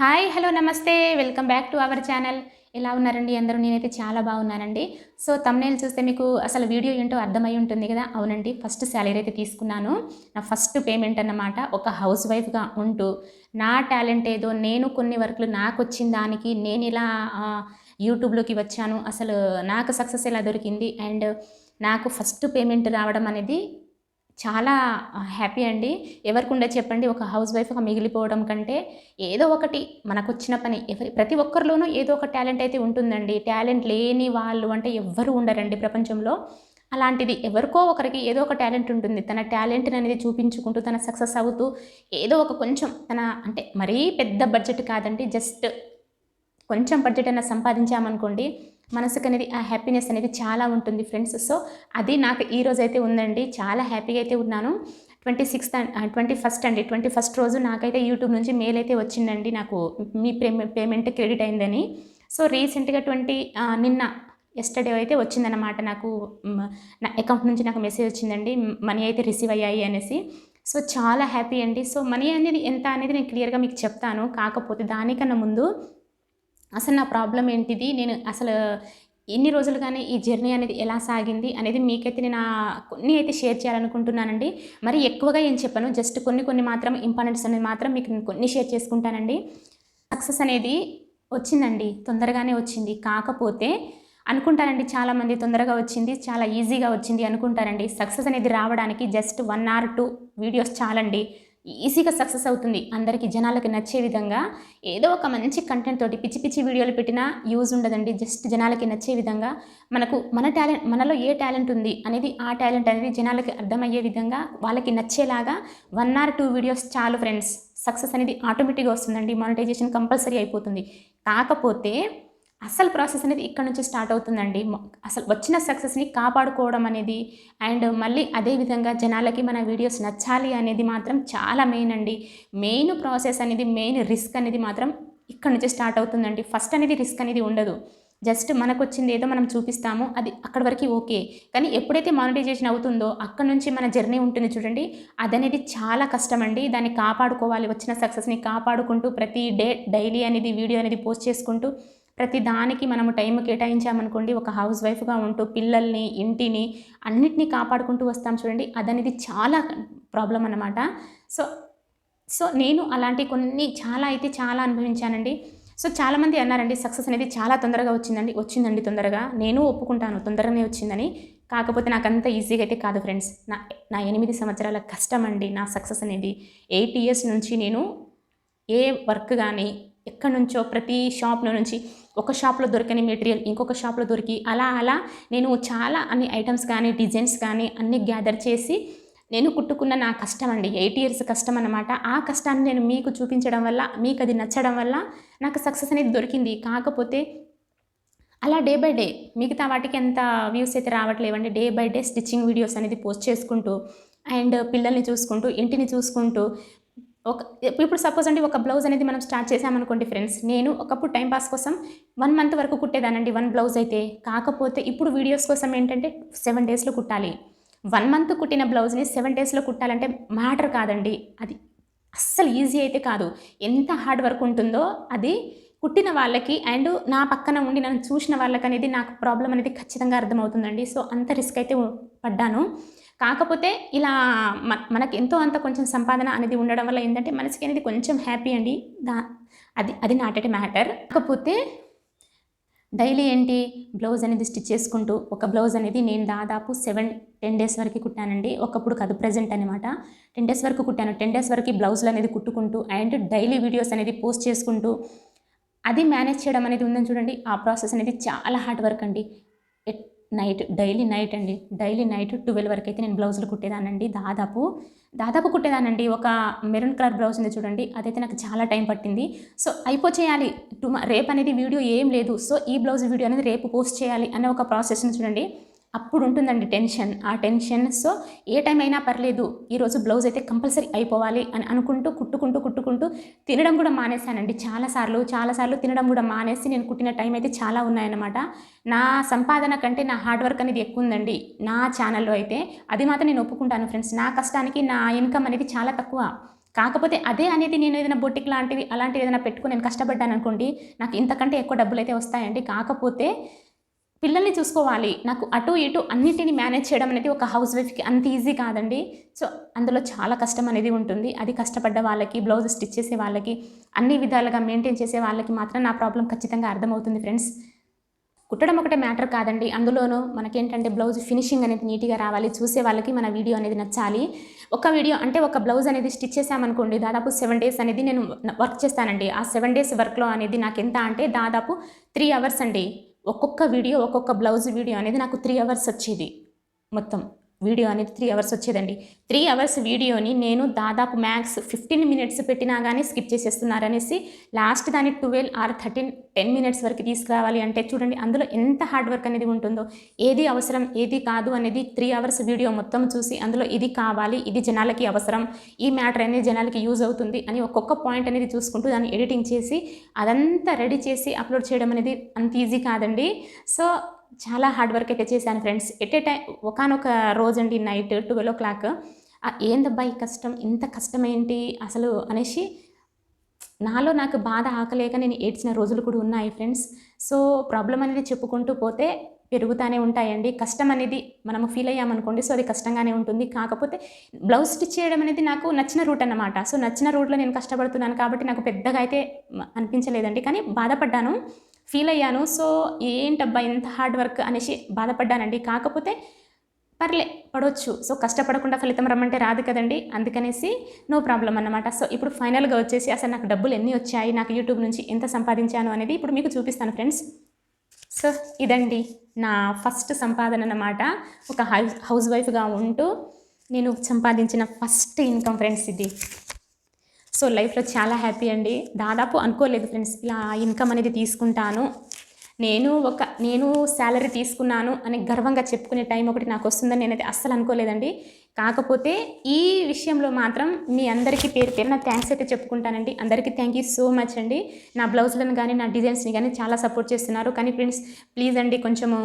Hi hello నమస్తే. Welcome back to our channel. ఎలా ఉన్నారండి అందరూ? నేనైతే చాలా బాగున్నానండి. సో తమ్నేల్ చూస్తే మీకు అసలు వీడియో ఏంటో అర్థమై ఉంటుంది కదా? అవునండి. ఫస్ట్ శాలరీ అయితే తీసుకున్నాను. నా ఫస్ట్ పేమెంట్ అన్నమాట. ఒక హౌస్ వైఫ్గా ఉంటూ నా టాలెంట్ ఏదో నేను కొన్ని వర్క్లు నాకు వచ్చిన దానికి నేను ఇలా యూట్యూబ్లోకి వచ్చాను. అసలు నాకు సక్సెస్ ఎలా దొరికింది? అండ్ నాకు ఫస్ట్ పేమెంట్ రావడం అనేది చాలా హ్యాపీ అండి. ఎవరికి ఉండే చెప్పండి ఒక హౌస్ వైఫ్గా మిగిలిపోవడం కంటే ఏదో ఒకటి మనకు వచ్చిన పని. ఎవరి ప్రతి ఒక్కరిలోనూ ఏదో ఒక టాలెంట్ అయితే ఉంటుందండి. టాలెంట్ లేని వాళ్ళు అంటే ఎవ్వరు ఉండరండి ప్రపంచంలో. అలాంటిది ఎవరికో ఒకరికి ఏదో ఒక టాలెంట్ ఉంటుంది. తన టాలెంట్ అనేది చూపించుకుంటూ తన సక్సెస్ అవుతూ ఏదో ఒక కొంచెం తన అంటే మరీ పెద్ద బడ్జెట్ కాదండి జస్ట్ కొంచెం బడ్జెట్ అయినా సంపాదించామనుకోండి మనసుకు అనేది ఆ హ్యాపీనెస్ అనేది చాలా ఉంటుంది ఫ్రెండ్స్ సో అది నాకు ఈ రోజు అయితే ఉందండి. చాలా హ్యాపీగా అయితే ఉన్నాను. ట్వంటీ సిక్స్త్ ట్వంటీ ఫస్ట్ అండి. ట్వంటీ ఫస్ట్ రోజు నాకైతే యూట్యూబ్ నుంచి మెయిల్ అయితే వచ్చిందండి. నాకు మీ పేమెంట్ క్రెడిట్ అయిందని. సో రీసెంట్గా ట్వంటీ నిన్న ఎస్టర్డే అయితే వచ్చిందనమాట నాకు నా అకౌంట్ నుంచి నాకు మెసేజ్ వచ్చిందండి. మనీ అయితే రిసీవ్ అయ్యాయి అనేసి. సో చాలా హ్యాపీ అండి. సో మనీ అనేది ఎంత అనేది నేను క్లియర్గా మీకు చెప్తాను. కాకపోతే దానికన్నా ముందు అసలు నా ప్రాబ్లం ఏంటిది? నేను అసలు ఎన్ని రోజులుగానే ఈ జర్నీ అనేది ఎలా సాగింది అనేది మీకైతే నేను కొన్ని అయితే షేర్ చేయాలనుకుంటున్నానండి. మరి ఎక్కువగా ఏం చెప్పాను. జస్ట్ కొన్ని కొన్ని మాత్రం ఇంపార్టెంట్స్ అనేది మాత్రం మీకు నేను కొన్ని షేర్ చేసుకుంటానండి. సక్సెస్ అనేది వచ్చిందండి. తొందరగానే వచ్చింది. కాకపోతే అనుకుంటారండి చాలామంది తొందరగా వచ్చింది చాలా ఈజీగా వచ్చింది అనుకుంటారండి. సక్సెస్ అనేది రావడానికి just one or two videos చాలండి. ఈజీగా సక్సెస్ అవుతుంది. అందరికీ జనాలకి నచ్చే విధంగా ఏదో ఒక మంచి కంటెంట్ తోటి పిచ్చి పిచ్చి వీడియోలు పెట్టినా యూజ్ ఉండదండి. జస్ట్ జనాలకి నచ్చే విధంగా మనకు మన టాలెంట్ మనలో ఏ టాలెంట్ ఉంది అనేది ఆ టాలెంట్ అనేది జనాలకి అర్థమయ్యే విధంగా వాళ్ళకి నచ్చేలాగా వన్ ఆర్ టూ వీడియోస్ చాలు ఫ్రెండ్స్ సక్సెస్ అనేది ఆటోమేటిక్గా వస్తుందండి. మానిటైజేషన్ కంపల్సరీ అయిపోతుంది. కాకపోతే అసలు ప్రాసెస్ అనేది ఇక్కడ నుంచి స్టార్ట్ అవుతుందండి. అసలు వచ్చిన సక్సెస్ని కాపాడుకోవడం అనేది అండ్ మళ్ళీ అదే విధంగా జనాలకి మన వీడియోస్ నచ్చాలి అనేది మాత్రం చాలా మెయిన్ అండి. మెయిన్ ప్రాసెస్ అనేది మెయిన్ రిస్క్ అనేది మాత్రం ఇక్కడ నుంచి స్టార్ట్ అవుతుందండి. ఫస్ట్ అనేది రిస్క్ అనేది ఉండదు. జస్ట్ మనకు వచ్చింది ఏదో మనం చూపిస్తాము అది అక్కడి వరకు ఓకే కానీ ఎప్పుడైతే మానిటైజేషన్ అవుతుందో అక్కడ నుంచి మన జర్నీ ఉంటుంది చూడండి అదనేది చాలా కష్టం అండి దాన్ని కాపాడుకోవాలి వచ్చిన సక్సెస్ని కాపాడుకుంటూ ప్రతి డే డైలీ అనేది వీడియో అనేది పోస్ట్ చేసుకుంటూ ప్రతి దానికి మనము టైం కేటాయించామనుకోండి ఒక హౌస్ వైఫ్గా ఉంటూ పిల్లల్ని ఇంటిని అన్నిటినీ కాపాడుకుంటూ వస్తాం చూడండి. అదనేది చాలా ప్రాబ్లం అన్నమాట. సో సో నేను అలాంటి కొన్ని చాలా అయితే చాలా అనుభవించానండి. సో చాలామంది అన్నారండి సక్సెస్ అనేది చాలా తొందరగా వచ్చిందండి. వచ్చిందండి తొందరగా. నేను ఒప్పుకుంటాను తొందరగానే వచ్చిందని. కాకపోతే నాకు అంత ఈజీగా అయితే కాదు ఫ్రెండ్స్ నా నా ఎనిమిది సంవత్సరాల కష్టం అండి నా సక్సెస్ అనేది. ఎయిట్ ఇయర్స్ నుంచి నేను ఏ వర్క్ కానీ ఎక్కడి నుంచో ప్రతి షాప్లో నుంచి ఒక షాప్లో దొరకని మెటీరియల్ ఇంకొక షాప్లో దొరికి అలా అలా నేను చాలా అన్ని ఐటమ్స్ కానీ డిజైన్స్ కానీ అన్ని గ్యాదర్ చేసి నేను కుట్టుకున్న నా కష్టం అండి ఎయిట్ ఇయర్స్ కష్టం అనమాట ఆ కష్టాన్ని నేను మీకు చూపించడం వల్ల మీకు అది నచ్చడం వల్ల నాకు సక్సెస్ అనేది దొరికింది. కాకపోతే అలా డే బై డే మిగతా వాటికి ఎంత వ్యూస్ అయితే రావట్లేవండి. Day by day stitching videos అనేది పోస్ట్ చేసుకుంటూ అండ్ పిల్లల్ని చూసుకుంటూ ఇంటిని చూసుకుంటూ ఒక ఇప్పుడు సపోజ్ అండి ఒక బ్లౌజ్ అనేది మనం స్టార్ట్ చేసామనుకోండి ఫ్రెండ్స్ నేను ఒకప్పుడు టైం పాస్ కోసం వన్ మంత్ వరకు కుట్టేదానండి వన్ బ్లౌజ్ అయితే. కాకపోతే ఇప్పుడు వీడియోస్ కోసం ఏంటంటే సెవెన్ డేస్లో కుట్టాలి. వన్ మంత్ కుట్టిన బ్లౌజ్ని సెవెన్ డేస్లో కుట్టాలంటే మ్యాటర్ కాదండి. అది అస్సలు ఈజీ అయితే కాదు. ఎంత హార్డ్ వర్క్ ఉంటుందో అది కుట్టిన వాళ్ళకి అండ్ నా పక్కన ఉండి నన్ను చూసిన వాళ్ళకి అనేది నాకు ప్రాబ్లం అనేది ఖచ్చితంగా అర్థమవుతుందండి. సో అంత రిస్క్ అయితే పడ్డాను. కాకపోతే ఇలా మనకి ఎంతో అంత కొంచెం సంపాదన అనేది ఉండడం వల్ల ఏంటంటే మనసుకి అనేది కొంచెం హ్యాపీ అండి. దా అది అది నాట్ ఎట్ మ్యాటర్. కాకపోతే డైలీ ఏంటి బ్లౌజ్ అనేది స్టిచ్ చేసుకుంటూ ఒక బ్లౌజ్ అనేది నేను దాదాపు సెవెన్ టెన్ డేస్ వరకు కుట్టానండి. ఒకప్పుడు కాదు ప్రజెంట్ అనమాట టెన్ డేస్ వరకు కుట్టాను. టెన్ డేస్ వరకు బ్లౌజులు అనేది కుట్టుకుంటూ అండ్ డైలీ వీడియోస్ అనేది పోస్ట్ చేసుకుంటూ అది మేనేజ్ చేయడం అనేది ఉందని చూడండి. ఆ ప్రాసెస్ అనేది చాలా హార్డ్ వర్క్ అండి. ఎట్ నైట్ డైలీ నైట్ అండి. డైలీ నైట్ ట్వెల్వ్ వరకు అయితే నేను బ్లౌజులు కుట్టేదానండి దాదాపు దాదాపు కుట్టేదానండి ఒక మెరూన్ కలర్ బ్లౌజ్ ఉంది చూడండి. అదైతే నాకు చాలా టైం పట్టింది. సో అయిపోచేయాలి. టుమా రేపు అనేది వీడియో ఏం లేదు. సో ఈ బ్లౌజ్ వీడియో అనేది రేపు పోస్ట్ చేయాలి అనే ఒక ప్రాసెస్ని చూడండి. అప్పుడు ఉంటుందండి టెన్షన్. ఆ టెన్షన్ సో ఏ టైం అయినా పర్లేదు ఈరోజు బ్లౌజ్ అయితే కంపల్సరీ అయిపోవాలి అని అనుకుంటూ కుట్టుకుంటూ కుట్టుకుంటూ తినడం కూడా మానేశానండి. చాలాసార్లు చాలాసార్లు తినడం కూడా మానేసి నేను కుట్టిన టైం అయితే చాలా ఉన్నాయన్నమాట. నా సంపాదన కంటే నా హార్డ్ వర్క్ అనేది ఎక్కువ ఉందండి నా ఛానల్లో అయితే. అది మాత్రం నేను ఒప్పుకుంటాను ఫ్రెండ్స్. నా కష్టానికి నా ఇన్కమ్ అనేది చాలా తక్కువ. కాకపోతే అదే అనేది నేను ఏదైనా బొట్టిక్ లాంటివి అలాంటివి ఏదైనా పెట్టుకుని నేను కష్టపడ్డాను అనుకోండి నాకు ఇంతకంటే ఎక్కువ డబ్బులు అయితే వస్తాయండి. కాకపోతే పిల్లల్ని చూసుకోవాలి. నాకు అటు ఇటు అన్నిటిని మేనేజ్ చేయడం అనేది ఒక హౌస్ వైఫ్కి అంత ఈజీ కాదండి. సో అందులో చాలా కష్టం అనేది ఉంటుంది. అది కష్టపడ్డ వాళ్ళకి బ్లౌజ్ స్టిచ్ చేసే వాళ్ళకి అన్ని విధాలుగా మెయింటైన్ చేసే వాళ్ళకి మాత్రం నా ప్రాబ్లం ఖచ్చితంగా అర్థమవుతుంది ఫ్రెండ్స్ కుట్టడం ఒకటే మ్యాటర్ కాదండి. అందులోనూ మనకేంటంటే బ్లౌజ్ ఫినిషింగ్ అనేది నీట్గా రావాలి. చూసే వాళ్ళకి మన వీడియో అనేది నచ్చాలి. ఒక వీడియో అంటే ఒక బ్లౌజ్ అనేది స్టిచ్ చేసామనుకోండి దాదాపు సెవెన్ డేస్ అనేది నేను వర్క్ చేస్తానండి. ఆ సెవెన్ డేస్ వర్క్లో అనేది నాకు ఎంత అంటే దాదాపు త్రీ అవర్స్ అండి. ఒక్కొక్క వీడియో ఒక్కొక్క బ్లౌజ్ వీడియో అనేది నాకు త్రీ అవర్స్ వచ్చేది మొత్తం. వీడియో అనేది త్రీ అవర్స్ వచ్చేదండి. త్రీ అవర్స్ వీడియోని నేను దాదాపు మ్యాక్స్ ఫిఫ్టీన్ మినిట్స్ పెట్టినా కానీ స్కిప్ చేసేస్తున్నారనేసి లాస్ట్ దాన్ని twelve or thirteen ten minutes వరకు తీసుకురావాలి అంటే చూడండి అందులో ఎంత హార్డ్ వర్క్ అనేది ఉంటుందో ఏది అవసరం ఏది కాదు అనేది త్రీ అవర్స్ వీడియో మొత్తం చూసి అందులో ఇది కావాలి ఇది జనాలకి అవసరం ఈ మ్యాటర్ అనేది జనాలకి యూజ్ అవుతుంది అని ఒక్కొక్క పాయింట్ అనేది చూసుకుంటూ దాన్ని ఎడిటింగ్ చేసి అదంతా రెడీ చేసి అప్లోడ్ చేయడం అనేది అంత ఈజీ కాదండి. సో చాలా హార్డ్ వర్క్ అయితే చేశాను ఫ్రెండ్స్ ఎట్ ఏ టైం ఒకనొక రోజండి నైట్ ట్వెల్వ్ ఓ క్లాక్ ఏందబ్బా ఈ కష్టం? ఇంత కష్టం ఏంటి అసలు అనేసి నాలో నాకు బాధ ఆకలేక నేను ఏడ్చిన రోజులు కూడా ఉన్నాయి ఫ్రెండ్స్ సో ప్రాబ్లం అనేది చెప్పుకుంటూ పోతే పెరుగుతానే ఉంటాయండి. కష్టం అనేది మనము ఫీల్ అయ్యామనుకోండి సో అది కష్టంగానే ఉంటుంది. కాకపోతే బ్లౌజ్ స్టిచ్ చేయడం అనేది నాకు నచ్చిన రూట్ అన్నమాట. సో నచ్చిన రూట్లో నేను కష్టపడుతున్నాను కాబట్టి నాకు పెద్దగా అయితే అనిపించలేదండి. కానీ బాధపడ్డాను. ఫీల్ అయ్యాను. సో ఏంటబ్బా ఇంత హార్డ్ వర్క్ అనేసి బాధపడ్డానండి. కాకపోతే పర్లే పడవచ్చు సో కష్టపడకుండా ఫలితం రమ్మంటే రాదు కదండి. అందుకనేసి నో ప్రాబ్లం అన్నమాట. సో ఇప్పుడు ఫైనల్గా వచ్చేసి అసలు నాకు డబ్బులు ఎన్ని వచ్చాయి నాకు యూట్యూబ్ నుంచి ఎంత సంపాదించాను అనేది ఇప్పుడు మీకు చూపిస్తాను ఫ్రెండ్స్. సో ఇదండి నా ఫస్ట్ సంపాదన అన్నమాట. ఒక హౌస్ హౌస్ వైఫ్గా ఉంటూ నేను సంపాదించిన ఫస్ట్ ఇన్కమ్ ఫ్రెండ్స్ ఇది. సో లైఫ్లో చాలా హ్యాపీ అండి. దాదాపు అనుకోలేదు ఫ్రెండ్స్ ఇలా ఇన్కమ్ అనేది తీసుకుంటాను. నేను ఒక నేను శాలరీ తీసుకున్నాను అని గర్వంగా చెప్పుకునే టైం ఒకటి నాకు వస్తుందని నేనైతే అస్సలు అనుకోలేదండి. కాకపోతే ఈ విషయంలో మాత్రం మీ అందరికీ పేరు పేరు నా థ్యాంక్స్ అయితే చెప్పుకుంటానండి. అందరికీ థ్యాంక్ యూ సో మచ్ అండి. నా బ్లౌజ్లను కానీ నా డిజైన్స్ని కానీ చాలా సపోర్ట్ చేస్తున్నారు. కానీ ఫ్రెండ్స్ ప్లీజ్ అండి కొంచెము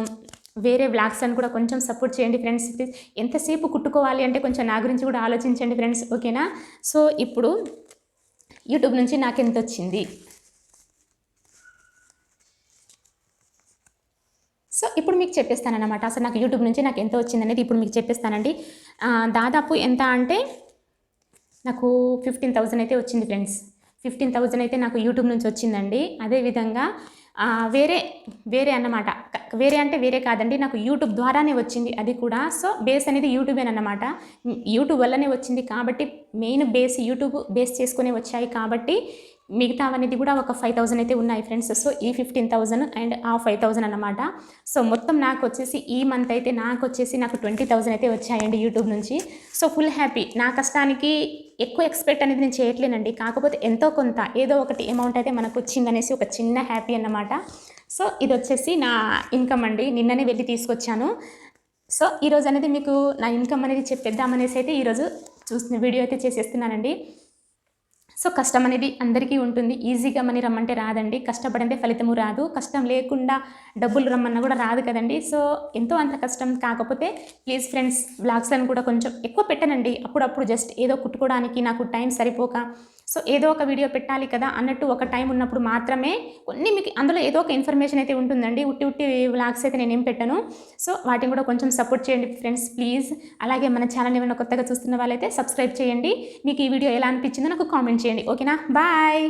వేరే బ్లాగ్స్ అని కూడా కొంచెం సపోర్ట్ చేయండి ఫ్రెండ్స్. ప్లీజ్ ఎంతసేపు కుట్టుకోవాలి అంటే కొంచెం నా గురించి కూడా ఆలోచించండి ఫ్రెండ్స్. ఓకేనా? సో ఇప్పుడు యూట్యూబ్ నుంచి నాకు ఎంత వచ్చింది సో ఇప్పుడు మీకు చెప్పేస్తానన్నమాట. అసలు నాకు యూట్యూబ్ నుంచి నాకు ఎంత వచ్చిందనేది ఇప్పుడు మీకు చెప్పేస్తానండి. దాదాపు ఎంత అంటే నాకు ఫిఫ్టీన్ థౌజండ్ అయితే వచ్చింది ఫ్రెండ్స్. ఫిఫ్టీన్ థౌజండ్ అయితే నాకు యూట్యూబ్ నుంచి వచ్చిందండి. అదేవిధంగా వేరే వేరే అన్నమాట. వేరే అంటే వేరే కాదండి నాకు యూట్యూబ్ ద్వారానే వచ్చింది అది కూడా. సో బేస్ అనేది యూట్యూబేనన్నమాట యూట్యూబ్ వల్లనే వచ్చింది కాబట్టి మెయిన్ బేస్ యూట్యూబ్ బేస్ చేసుకునే వచ్చాయి కాబట్టి మిగతా అనేది కూడా ఒక ఫైవ్ థౌజండ్ అయితే ఉన్నాయి ఫ్రెండ్స్ సో ఈ ఫిఫ్టీన్ థౌజండ్ అండ్ ఆ ఫైవ్ థౌజండ్ అనమాట సో మొత్తం నాకు వచ్చేసి ఈ మంత్ అయితే నాకు వచ్చేసి నాకు ట్వంటీ థౌజండ్ అయితే వచ్చాయండి యూట్యూబ్ నుంచి. సో ఫుల్ హ్యాపీ నా కష్టానికి ఎక్కువ ఎక్స్పెక్ట్ అనేది నేను చేయట్లేనండి. కాకపోతే ఎంతో కొంత ఏదో ఒకటి అమౌంట్ అయితే మనకు వచ్చిందనేసి ఒక చిన్న హ్యాపీ అన్నమాట. సో ఇది వచ్చేసి నా ఇన్కమ్ అండి. నిన్ననే వెళ్ళి తీసుకొచ్చాను. సో ఈరోజు అనేది మీకు నా ఇన్కమ్ అనేది చెప్పేద్దామనేసి అయితే ఈరోజు చూసిన వీడియో అయితే చేసేస్తున్నానండి. సో కష్టం అనేది అందరికీ ఉంటుంది. ఈజీగా మనీ రమ్మంటే రాదండి. కష్టపడంటే ఫలితము రాదు. కష్టం లేకుండా డబ్బులు రమ్మన్నా కూడా రాదు కదండి. సో ఎంతో అంత కష్టం కాకపోతే ప్లీజ్ ఫ్రెండ్స్ బ్లాగ్స్ అని కూడా కొంచెం ఎక్కువ పెట్టనండి. అప్పుడప్పుడు జస్ట్ ఏదో కుట్టుకోవడానికి నాకు టైం సరిపోక సో ఏదో ఒక వీడియో పెట్టాలి కదా అన్నట్టు ఒక టైం ఉన్నప్పుడు మాత్రమే కొన్ని మీకు అందులో ఏదో ఒక ఇన్ఫర్మేషన్ అయితే ఉంటుందండి. ఉట్టి ఉట్టి వ్లాగ్స్ అయితే నేనేం పెట్టను. సో వాటిని కూడా కొంచెం సపోర్ట్ చేయండి ఫ్రెండ్స్ ప్లీజ్. అలాగే మన ఛానల్ ఏమైనా కొత్తగా చూస్తున్న వాళ్ళైతే సబ్స్క్రైబ్ చేయండి. మీకు ఈ వీడియో ఎలా అనిపించిందో నాకు కామెంట్ చేయండి. ఓకేనా? బాయ్.